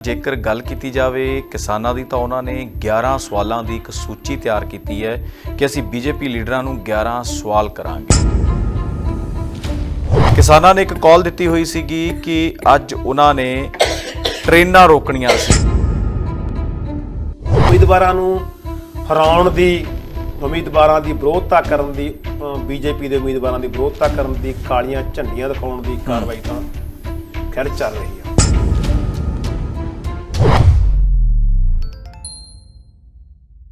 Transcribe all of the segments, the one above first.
ਜੇਕਰ ਗੱਲ ਕੀਤੀ ਜਾਵੇ, ਕਿਸਾਨਾਂ ਦੀ ਤਾਂ ਉਹਨਾਂ ਨੇ 11 ਸਵਾਲਾਂ ਦੀ ਇੱਕ ਸੂਚੀ ਤਿਆਰ ਕੀਤੀ ਹੈ ਕਿ ਅਸੀਂ ਬੀਜੇਪੀ ਲੀਡਰਾਂ ਨੂੰ 11 ਸਵਾਲ ਕਰਾਂਗੇ। ਕਿਸਾਨਾਂ ਨੇ ਇੱਕ ਕਾਲ ਦਿੱਤੀ ਹੋਈ ਸੀਗੀ ਕਿ ਅੱਜ ਉਹਨਾਂ ਨੇ ਟ੍ਰੇਨਾਂ ਰੋਕਣੀਆਂ ਸੀ। ਉਮੀਦਵਾਰਾਂ ਨੂੰ ਹਰਾਉਣ ਦੀ, ਉਮੀਦਵਾਰਾਂ ਦੀ ਵਿਰੋਧਤਾ ਕਰਨ ਦੀ ਬੀਜੇਪੀ ਦੇ ਉਮੀਦਵਾਰਾਂ ਦੀ ਵਿਰੋਧਤਾ ਕਰਨ ਦੀ ਕਾਲੀਆਂ ਝੰਡੀਆਂ ਦਿਖਾਉਣ ਦੀ ਕਾਰਵਾਈ ਤਾਂ ਖੈਰ ਚੱਲ ਰਹੀ ਹੈ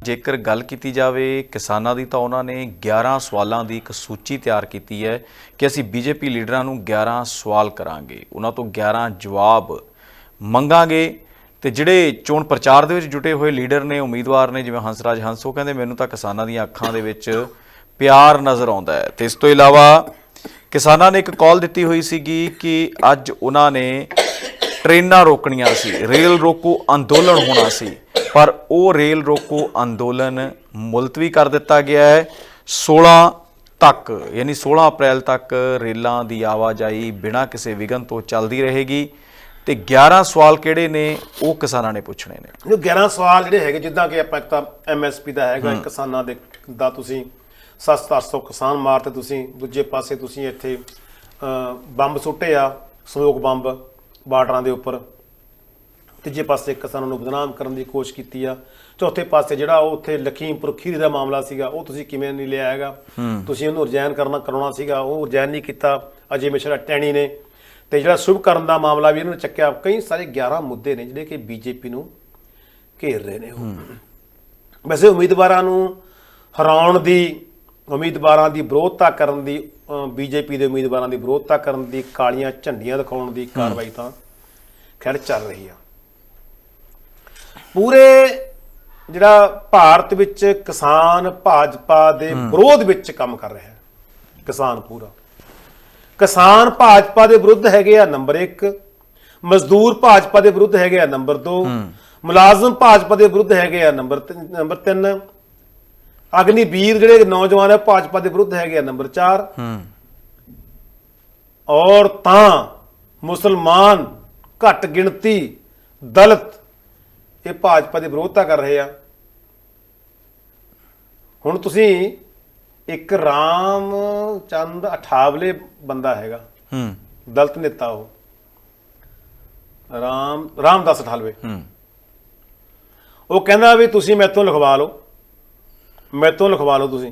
ਜੇਕਰ ਗੱਲ ਕੀਤੀ ਜਾਵੇ ਕਿਸਾਨਾਂ ਦੀ ਤਾਂ ਉਹਨਾਂ ਨੇ 11 ਸਵਾਲਾਂ ਦੀ ਇੱਕ ਸੂਚੀ ਤਿਆਰ ਕੀਤੀ ਹੈ ਕਿ ਅਸੀਂ ਬੀਜੇਪੀ ਲੀਡਰਾਂ ਨੂੰ 11 ਸਵਾਲ ਕਰਾਂਗੇ। ਉਹਨਾਂ ਤੋਂ 11 ਜਵਾਬ ਮੰਗਾਂਗੇ ਤੇ ਜਿਹੜੇ ਚੋਣ ਪ੍ਰਚਾਰ ਦੇ ਵਿੱਚ ਜੁਟੇ ਹੋਏ ਲੀਡਰ ਨੇ, ਉਮੀਦਵਾਰ ਨੇ, ਜਿਵੇਂ ਹੰਸਰਾਜ ਹੰਸ, ਉਹ ਕਹਿੰਦੇ ਮੈਨੂੰ ਤਾਂ ਕਿਸਾਨਾਂ ਦੀਆਂ ਅੱਖਾਂ ਦੇ ਵਿੱਚ ਪਿਆਰ ਨਜ਼ਰ ਆਉਂਦਾ ਹੈ। ਤੇ ਇਸ ਤੋਂ ਇਲਾਵਾ ਕਿਸਾਨਾਂ ਨੇ ਇੱਕ ਕਾਲ ਦਿੱਤੀ ਹੋਈ ਸੀਗੀ ਕਿ ਅੱਜ ਉਹਨਾਂ ਨੇ ਟ੍ਰੇਨਾਂ ਰੋਕਣੀਆਂ ਸੀ, ਰੇਲ ਰੋਕੋ ਅੰਦੋਲਨ ਹੋਣਾ ਸੀ। ਪਰ ਉਹ ਰੇਲ ਰੋਕੋ ਅੰਦੋਲਨ ਮੁਲਤਵੀ ਕਰ ਦਿੱਤਾ ਗਿਆ ਹੈ। 16 ਤੱਕ ਯਾਨੀ 16 ਅਪ੍ਰੈਲ ਤੱਕ ਰੇਲਾਂ ਦੀ ਆਵਾਜਾਈ ਬਿਨਾਂ ਕਿਸੇ ਵਿਘਨ ਤੋਂ ਚੱਲਦੀ ਰਹੇਗੀ ਤੇ 11 ਸਵਾਲ ਕਿਹੜੇ ਨੇ ਉਹ ਕਿਸਾਨਾਂ ਨੇ ਪੁੱਛਣੇ ਨੇ। ਇਹ 11 ਸਵਾਲ ਜਿਹੜੇ ਹੈਗੇ ਜਿੱਦਾਂ ਕਿ ਆਪਾਂ ਇੱਕ ਤਾਂ ਐਮਐਸਪੀ ਦਾ ਹੈਗਾ ਕਿਸਾਨਾਂ ਦੇ ਦਾ ਤੁਸੀਂ 700 ਕਿਸਾਨ ਮਾਰਤੇ ਤੁਸੀਂ ਦੂਜੇ ਪਾਸੇ ਤੁਸੀਂ ਇੱਥੇ ਬੰਬ ਸੁੱਟੇ ਆ ਸਮੋਕ ਬੰਬ ਬਾਰਡਰਾਂ ਦੇ ਉੱਪਰ। ਤੀਜੇ ਪਾਸੇ ਕਿਸਾਨਾਂ ਨੂੰ ਬਦਨਾਮ ਕਰਨ ਦੀ ਕੋਸ਼ਿਸ਼ ਕੀਤੀ ਆ। ਚੌਥੇ ਪਾਸੇ ਜਿਹੜਾ ਉਹ ਉੱਥੇ ਲਖੀਮਪੁਰ ਖੀਰੀ ਦਾ ਮਾਮਲਾ ਸੀਗਾ ਉਹ ਤੁਸੀਂ ਕਿਵੇਂ ਨਹੀਂ ਲਿਆ ਹੈਗਾ? ਤੁਸੀਂ ਉਹਨੂੰ ਰਿਜ਼ਾਈਨ ਕਰਨਾ ਕਰਾਉਣਾ ਸੀਗਾ ਉਹ ਰਿਜ਼ਾਈਨ ਨਹੀਂ ਕੀਤਾ। ਅਜੇ ਮਿਸ਼ਰਾ ਟੈਣੀ ਨੇ। ਤੇ ਜਿਹੜਾ ਸ਼ੁਭ ਕਰਨ ਦਾ ਮਾਮਲਾ ਵੀ ਇਹਨਾਂ ਨੇ ਚੱਕਿਆ ਕਈ ਸਾਰੇ 11 ਮੁੱਦੇ ਨੇ ਜਿਹੜੇ ਕਿ ਬੀਜੇਪੀ ਨੂੰ ਘੇਰ ਰਹੇ ਨੇ ਉਹ। ਵੈਸੇ ਉਮੀਦਵਾਰਾਂ ਨੂੰ ਹਰਾਉਣ ਦੀ ਉਮੀਦਵਾਰਾਂ ਦੀ ਵਿਰੋਧਤਾ ਕਰਨ ਦੀ ਬੀਜੇਪੀ ਦੇ ਉਮੀਦਵਾਰਾਂ ਦੀ ਵਿਰੋਧਤਾ ਕਰਨ ਦੀ ਕਾਲੀਆਂ ਝੰਡੀਆਂ ਦਿਖਾਉਣ ਦੀ ਕਾਰਵਾਈ ਤਾਂ ਖੈਰ ਚੱਲ ਰਹੀ ਆ। ਪੂਰੇ ਜਿਹੜਾ ਭਾਰਤ ਵਿੱਚ ਕਿਸਾਨ ਭਾਜਪਾ ਦੇ ਵਿਰੋਧ ਵਿੱਚ ਕੰਮ ਕਰ ਰਿਹਾ ਹੈ। ਕਿਸਾਨ ਪੂਰਾ। ਕਿਸਾਨ ਭਾਜਪਾ ਦੇ ਵਿਰੁੱਧ ਹੈਗੇ ਆ ਨੰਬਰ 1 ਮਜ਼ਦੂਰ ਭਾਜਪਾ ਦੇ ਵਿਰੁੱਧ ਹੈਗੇ ਆ ਨੰਬਰ 2 ਮੁਲਾਜ਼ਮ ਭਾਜਪਾ ਦੇ ਵਿਰੁੱਧ ਹੈਗੇ ਆ ਨੰਬਰ ਨੰਬਰ 3 ਅਗਨੀਵੀਰ ਜਿਹੜੇ ਨੌਜਵਾਨ ਆ ਭਾਜਪਾ ਦੇ ਵਿਰੁੱਧ ਹੈਗੇ ਆ ਨੰਬਰ 4 ਹੂੰ। ਔਰ ਤਾਂ ਮੁਸਲਮਾਨ ਘੱਟ ਗਿਣਤੀ ਦਲਿਤ ਇਹ ਭਾਜਪਾ ਦੀ ਵਿਰੋਧਤਾ ਕਰ ਰਹੇ ਆ। ਹੁਣ ਤੁਸੀਂ ਇੱਕ ਰਾਮ ਚੰਦ ਅਠਾਵਲੇ ਬੰਦਾ ਹੈਗਾ। ਹੂੰ। ਦਲਿਤ ਨੇਤਾ ਉਹ। ਰਾਮ ਰਾਮਦਾਸ ਅਠਾਲਵੇ ਹੂੰ। ਉਹ ਕਹਿੰਦਾ ਵੀ ਤੁਸੀਂ ਮੈਥੋਂ ਲਿਖਵਾ ਲਓ। ਮੈਥੋਂ ਲਿਖਵਾ ਲਓ ਤੁਸੀਂ।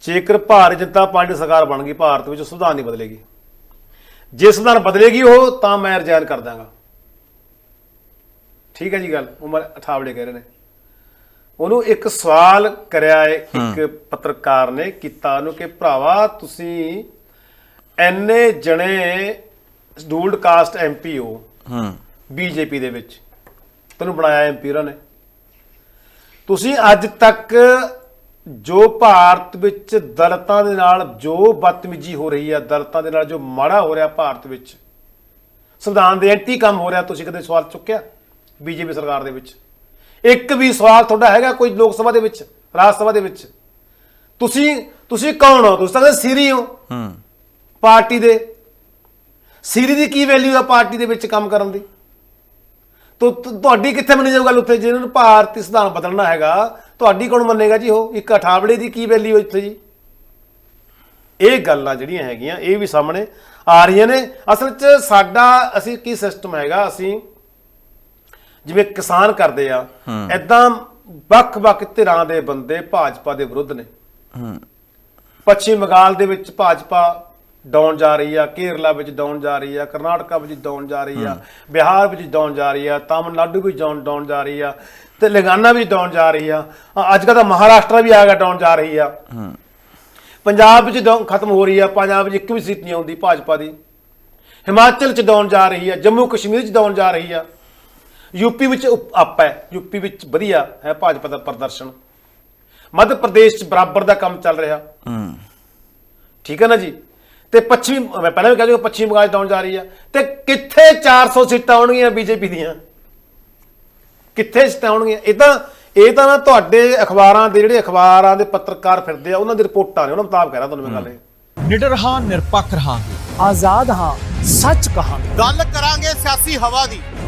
ਜੇਕਰ ਭਾਰਤੀ ਜਨਤਾ ਪਾਰਟੀ ਸਰਕਾਰ ਬਣ ਗਈ ਭਾਰਤ ਵਿੱਚ ਸੰਵਿਧਾਨ ਨਹੀਂ ਬਦਲੇਗੀ। ਜੇ ਸੰਵਿਧਾਨ ਬਦਲੇਗੀ ਉਹ ਤਾਂ ਮੈਂ ਰਿਜ਼ਾਈਨ ਕਰ ਦਾਂਗਾ ਠੀਕ ਹੈ ਜੀ ਗੱਲ ਉਮਰ ਅਠਾਵੜੇ ਕਹਿ ਰਹੇ ਨੇ। ਉਹਨੂੰ ਇੱਕ ਸਵਾਲ ਕਰਿਆ ਹੈ ਇੱਕ ਪੱਤਰਕਾਰ ਨੇ ਕੀਤਾ ਉਹਨੂੰ ਕਿ ਭਰਾਵਾ ਤੁਸੀਂ ਐਨੇ ਜਣੇ ਸ਼ਡਿਊਲਡ ਕਾਸਟ ਐਮਪੀ ਹੋ ਹੂੰ। ਬੀਜੇਪੀ ਦੇ ਵਿੱਚ ਤੈਨੂੰ ਬਣਾਇਆ ਐਮਪੀ ਉਹਨਾਂ ਨੇ। ਤੁਸੀਂ ਅੱਜ ਤੱਕ ਜੋ ਭਾਰਤ ਵਿੱਚ ਦਲਿਤਾਂ ਦੇ ਨਾਲ ਜੋ ਬਦਤਮੀਜੀ ਹੋ ਰਹੀ ਹੈ ਦਲਿਤਾਂ ਦੇ ਨਾਲ ਜੋ ਮਾੜਾ ਹੋ ਰਿਹਾ ਭਾਰਤ ਵਿੱਚ ਸੰਵਿਧਾਨ ਦੇ ਐਂਟੀ ਕੰਮ ਹੋ ਰਿਹਾ ਤੁਸੀਂ ਕਦੇ ਸਵਾਲ ਚੁੱਕਿਆ? ਬੀਜੇਪੀ ਸਰਕਾਰ ਦੇ ਵਿੱਚ। ਇੱਕ ਵੀ ਸਵਾਲ ਤੁਹਾਡਾ ਹੈਗਾ ਕੋਈ ਲੋਕ ਸਭਾ ਦੇ ਵਿੱਚ ਰਾਜ ਸਭਾ ਦੇ ਵਿੱਚ। ਤੁਸੀਂ ਤੁਸੀਂ ਕੌਣ ਹੋ? ਤੁਸੀਂ ਤਾਂ ਸੀਰੀ ਹੋ। ਹੂੰ। ਪਾਰਟੀ ਦੇ। ਸੀਰੀ ਦੀ ਕੀ ਵੈਲਿਊ ਆ ਪਾਰਟੀ ਦੇ ਵਿੱਚ ਕੰਮ ਕਰਨ ਦੀ? ਤੋ ਤੁਹਾਡੀ ਕਿੱਥੇ ਮੰਨੀ ਜਾਊ ਗੱਲ ਉੱਥੇ? ਜਿਹਨਾਂ ਨੂੰ ਭਾਰਤੀ ਸੰਵਿਧਾਨ ਬਦਲਣਾ ਹੈਗਾ ਤੁਹਾਡੀ ਕੌਣ ਮੰਨੇਗਾ ਜੀ ਉਹ? ਇੱਕ ਅਠਾਵੜੇ ਦੀ ਕੀ ਵੈਲਿਊ ਇੱਥੇ ਜੀ? ਇਹ ਗੱਲਾਂ ਜਿਹੜੀਆਂ ਹੈਗੀਆਂ ਇਹ ਵੀ ਸਾਹਮਣੇ ਆ ਰਹੀਆਂ ਨੇ। ਅਸਲ 'ਚ ਸਾਡਾ ਅਸੀਂ ਕੀ ਸਿਸਟਮ ਹੈਗਾ ਅਸੀਂ ਜਿਵੇਂ ਕਿਸਾਨ ਕਰਦੇ ਆ ਐਦਾਂ ਵੱਖ-ਵੱਖ ਧਿਰਾਂ ਦੇ ਬੰਦੇ ਭਾਜਪਾ ਦੇ ਵਿਰੁੱਧ ਨੇ। ਹੂੰ। ਪੱਛਮੀ ਬੰਗਾਲ ਦੇ ਵਿੱਚ ਭਾਜਪਾ ਡਾਊਨ ਜਾ ਰਹੀ ਆ ਕੇਰਲਾ ਵਿੱਚ ਡਾਊਨ ਜਾ ਰਹੀ ਆ ਕਰਨਾਟਕਾ ਵਿੱਚ ਡਾਊਨ ਜਾ ਰਹੀ ਆ ਬਿਹਾਰ ਵਿੱਚ ਡਾਊਨ ਜਾ ਰਹੀ ਆ ਤਾਮਿਲਨਾਡੂ ਵਿੱਚ ਡਾਊਨ ਡਾਊਨ ਜਾ ਰਹੀ ਆ ਤੇ ਲਗਾਨਾ ਵੀ ਡਾਊਨ ਜਾ ਰਹੀ ਆ। ਅੱਜ ਕੱਲ੍ਹ ਤਾਂ ਮਹਾਰਾਸ਼ਟਰ ਵੀ ਆ ਗਿਆ ਡਾਊਨ ਜਾ ਰਹੀ ਆ। ਪੰਜਾਬ ਵਿੱਚ ਖਤਮ ਹੋ ਰਹੀ ਆ ਪੰਜਾਬ ਵਿੱਚ ਇੱਕ ਵੀ ਸੀਟ ਨਹੀਂ ਆਉਂਦੀ ਭਾਜਪਾ ਦੀ। ਹਿਮਾਚਲ ਚ ਡਾਊਨ ਜਾ ਰਹੀ ਆ ਜੰਮੂ ਕਸ਼ਮੀਰ ਚ ਡਾਊਨ ਜਾ ਰਹੀ ਆ। ਯੂਪੀ ਵਿੱਚ ਅਪ ਹੈ ਯੂਪੀ ਵਿੱਚ ਵਧੀਆ ਹੈ ਭਾਜਪਾ ਦਾ ਪ੍ਰਦਰਸ਼ਨ। ਮੱਧ ਪ੍ਰਦੇਸ਼ ਚ ਬਰਾਬਰ ਦਾ ਕੰਮ ਚੱਲ ਰਿਹਾ। ਹੂੰ। ਠੀਕ ਹੈ ਨਾ ਜੀ? ਤੇ ਪੱਛਮੀ ਮੈਂ ਪਹਿਲਾਂ ਵੀ ਕਹਿ ਲਿਆ ਪੱਛਮੀ ਬੰਗਾਲ 'ਚ ਡਾਊਨ ਜਾ ਰਹੀ ਆ। ਤੇ ਕਿੱਥੇ 400 ਸੀਟਾਂ ਆਉਣਗੀਆਂ ਬੀਜੇਪੀ ਦੀਆਂ? ਕਿੱਥੇ ਸੀਟਾਂ ਆਉਣਗੀਆਂ? ਇਹ ਤਾਂ ਇਹ ਤਾਂ ਨਾ ਤੁਹਾਡੇ ਅਖਬਾਰਾਂ ਦੇ ਜਿਹੜੇ ਅਖਬਾਰਾਂ ਦੇ ਪੱਤਰਕਾਰ ਫਿਰਦੇ ਆ ਉਹਨਾਂ ਦੀ ਰਿਪੋਰਟਾਂ ਨੇ ਉਹਨਾਂ ਮੁਤਾਬਕ ਕਹਿ ਰਿਹਾ ਤੁਹਾਨੂੰ ਮੈਂ ਗੱਲ ਇਹ। ਨਿਡਰ ਹਾਂ ਨਿਰਪੱਖ ਰਹਾਂਗੇ। ਆਜ਼ਾਦ ਹਾਂ ਸੱਚ ਕਹਾਂਗੇ। ਗੱਲ ਕਰਾਂਗੇ ਸਿਆਸੀ ਹਵਾ ਦੀ।